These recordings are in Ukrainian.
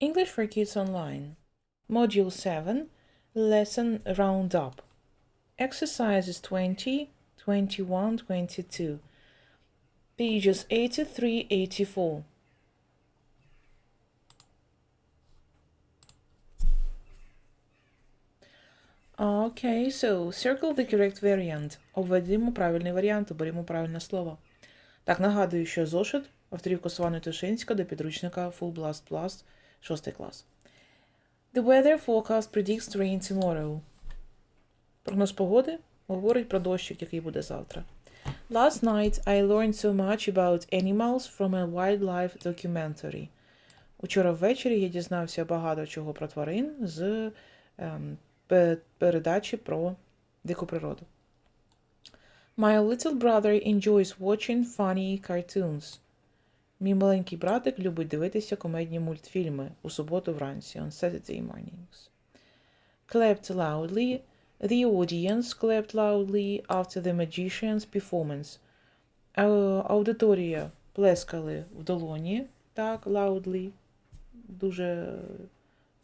English for Kids Online. Module 7, Lesson Roundup. Exercises 20, 21, 22. Pages 83, 84. Okay, so circle the correct variant. Обведімо правильний варіант, оберімо правильне слово. Так, нагадую, що зошит авторів Косвани Тушинська до підручника Full Blast Plus 6 клас. The weather forecast predicts rain tomorrow. Прогноз погоди говорить про дощик, який буде завтра. Last night I learned so much about animals from a wildlife documentary. Учора ввечері я дізнався багато чого про тварин з ем, передачі про дику природу. My little brother enjoys watching funny cartoons. Мій маленький братик любить дивитися комедні мультфільми у суботу вранці on Saturday mornings. Clapped loudly. The audience clapped loudly after the magician's performance. Аудиторія плескали в долоні, так, loudly, дуже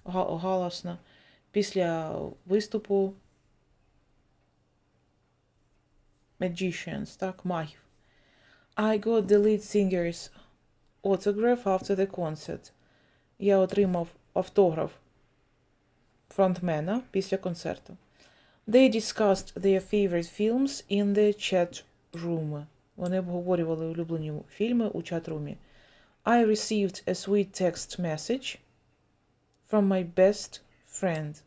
га- галасно, після виступу magicians, так, магів. I got the lead singer's autograph after the concert. Я отримав автограф фронтмена після концерту. They discussed their favorite films in the chat room. Вони обговорювали улюблені фільми у чат-румі. I received a sweet text message from my best friend.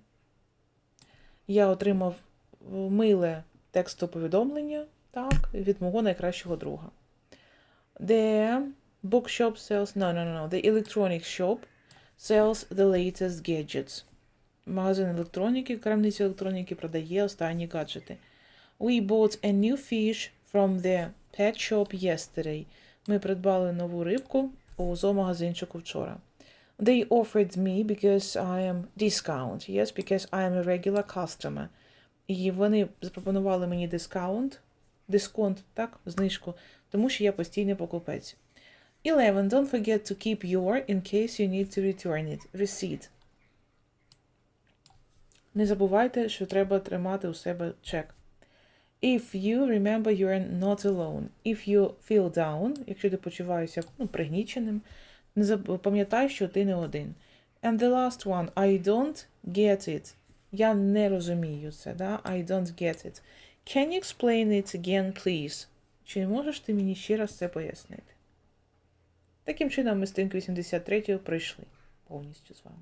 Я отримав е, миле текстоповідомлення, так, від мого найкращого друга. The bookshop sells no no no no the electronic shop sells the latest gadgets. Магазин електроніки, крамниця електроніки продає останні гаджети. We bought a new fish from the pet shop yesterday. Ми придбали нову рибку у зоомагазинчику вчора. They offered me because I am discount. Yes, because I am a regular customer. І вони запропонували мені дискаунт, дисконт, так, знижку, тому що я постійний покупець. 11. Don't forget to keep your in case you need to return it. Receipt. Не забувайте, що треба тримати у себе чек. If you remember you're not alone. If you feel down, якщо ти почуваєшся ну, пригніченим, не пам'ятай, що ти не один. And the last one, I don't get it. Я не розумію це, да? I don't get it. Can you explain it again, please? Чи можеш ти мені ще раз це пояснити? Таким чином, ми сторінку 83 пройшли повністю з вами.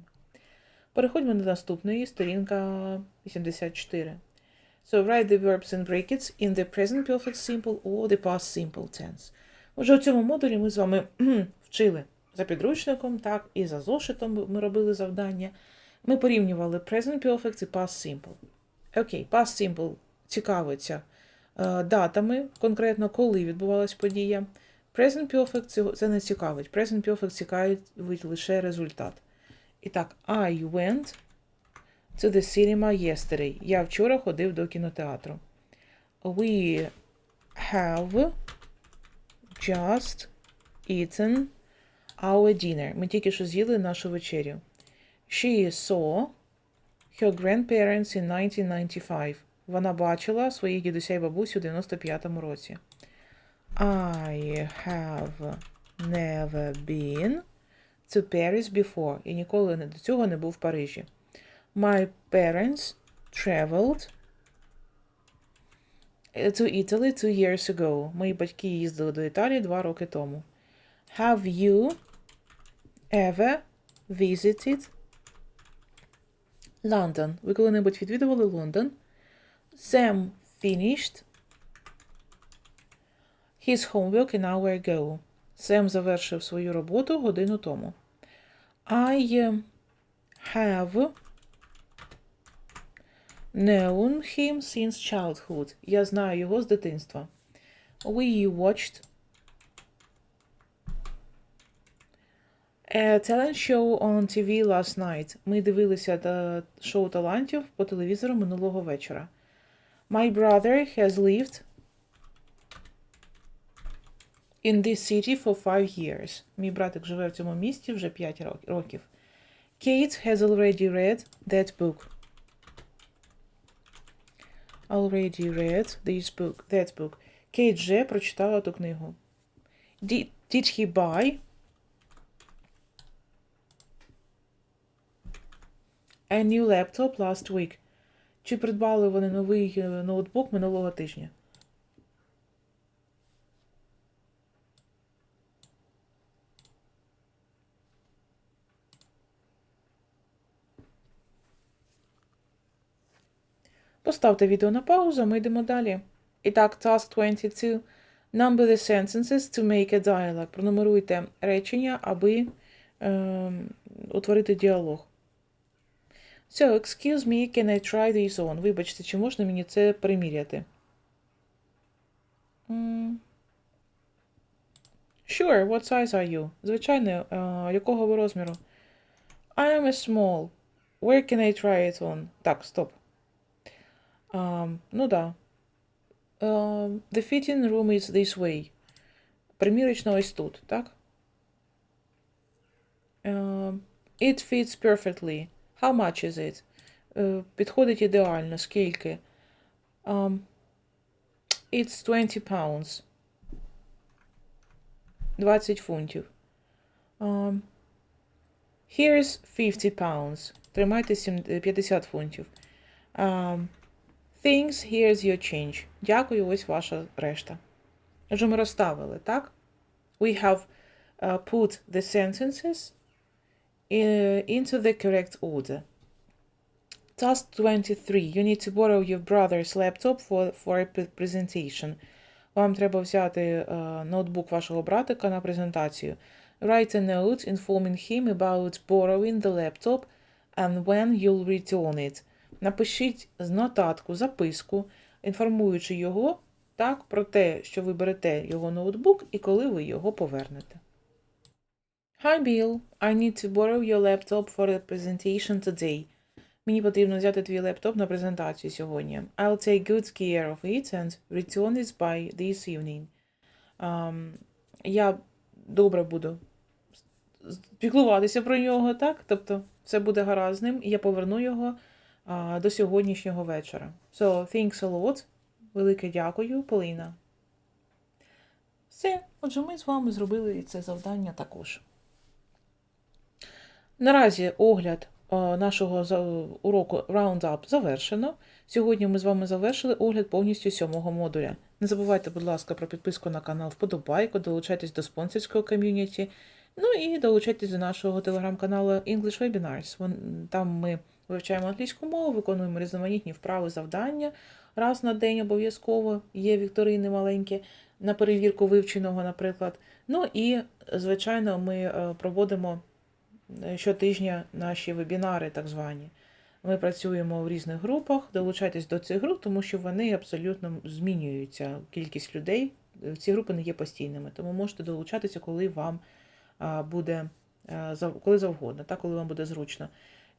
Переходьмо до наступної, сторінка 84. So write the verbs in brackets in the present perfect simple or the past simple tense. Отже, у цьому модулі ми з вами вчили за підручником, так, і за зошитом ми робили завдання. Ми порівнювали present perfect і past simple. Окей, past simple цікавиться е, датами, конкретно коли відбувалась подія. Present perfect це не цікавить. Present perfect цікавить лише результат. І так, I went to the cinema yesterday. Я вчора ходив до кінотеатру. We have just eaten our dinner. Ми тільки що з'їли нашу вечерю. She saw her grandparents in 1995. Вона бачила своїх дідуся і бабусю у 95-му році. I have never been to Paris before. Я ніколи до цього не був в Парижі. My parents traveled to Italy two years ago. Мої батьки їздили до Італії два роки тому. Have you ever visited London? Ви коли-небудь відвідували Лондон? Sam finished his homework an hour ago. Сем завершив свою роботу годину тому. I uh, have known him since childhood. Я знаю його з дитинства. We watched a talent show on TV last night. Ми дивилися шоу талантів по телевізору минулого вечора. My brother has lived in this city for five years. Мій братик живе в цьому місті вже 5 років. Kate has already read that book. Already read this book. That book. Кейт вже прочитала ту книгу. Did, did he buy a new laptop last week? Чи придбали вони новий е, ноутбук минулого тижня? Поставте відео на паузу, ми йдемо далі. І так, task 22. Number the sentences to make a dialogue. Пронумеруйте речення, аби е, утворити діалог. So, excuse me, can I try this on? Вибачте, чи можна мені це приміряти? Sure, what size are you? Звичайно, е, якого ви розміру? I am a small. Where can I try it on? Так, стоп. Um, ну да. Um, the fitting room is this way. Примірочна ось тут, так? Um, it fits perfectly. How much is it? Е, підходить ідеально. Скільки? Um, it's 20 pounds. 20 фунтів. Um, here's 50 pounds. Тримайте сім- е, 50 фунтів. Um, Thanks, here's your change. Дякую, ось ваша решта. Отже, ми розставили, так? We have uh, put the sentences uh, into the correct order. Task 23. You need to borrow your brother's laptop for, for a pre- presentation. Вам треба взяти е, ноутбук вашого братика на презентацію. Write a note informing him about borrowing the laptop and when you'll return it. Напишіть з нотатку, записку, інформуючи його так про те, що ви берете його ноутбук і коли ви його повернете. Hi, Bill. I need to borrow your laptop for a presentation today. Мені потрібно взяти твій лептоп на презентацію сьогодні. I'll take good care of it and return it by this evening. Um, я добре буду піклуватися про нього, так? Тобто все буде гаразд і я поверну його до сьогоднішнього вечора. So, thanks a lot. Велике дякую, Поліна. Все, отже, ми з вами зробили це завдання також. Наразі огляд нашого уроку Roundup завершено. Сьогодні ми з вами завершили огляд повністю сьомого модуля. Не забувайте, будь ласка, про підписку на канал Вподобайку, долучайтесь до спонсорського ком'юніті. Ну і долучайтесь до нашого телеграм-каналу English Webinars. Там ми вивчаємо англійську мову, виконуємо різноманітні вправи, завдання раз на день обов'язково. Є вікторини маленькі на перевірку вивченого, наприклад. Ну і, звичайно, ми е, проводимо е, щотижня наші вебінари, так звані. Ми працюємо в різних групах. Долучайтесь до цих груп, тому що вони абсолютно змінюються. Кількість людей. Е, Ці групи не є постійними, тому можете долучатися, коли вам буде коли завгодно, так, коли вам буде зручно.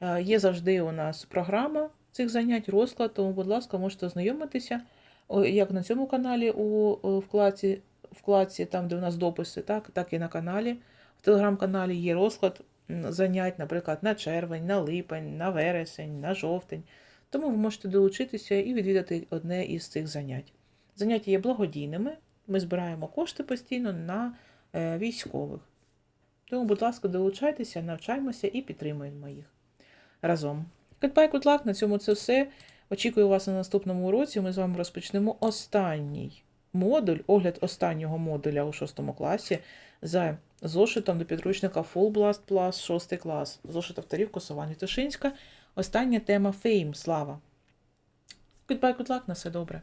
Е, Є завжди у нас програма цих занять, розклад, тому, будь ласка, можете ознайомитися як на цьому каналі у вкладці, вкладці, там, де у нас дописи, так, так і на каналі. В телеграм-каналі є розклад занять, наприклад, на червень, на липень, на вересень, на жовтень. Тому ви можете долучитися і відвідати одне із цих занять. Заняття є благодійними. Ми збираємо кошти постійно на е, військових. Тому, будь ласка, долучайтеся, навчаймося і підтримуємо їх разом. Goodbye, good luck, на цьому це все. Очікую вас на наступному уроці. Ми з вами розпочнемо останній модуль, огляд останнього модуля у 6 класі за зошитом до підручника Full Blast Plus 6 клас. Зошит авторів Косова Вітушинська. Остання тема Fame, слава. Goodbye, good luck, на все добре.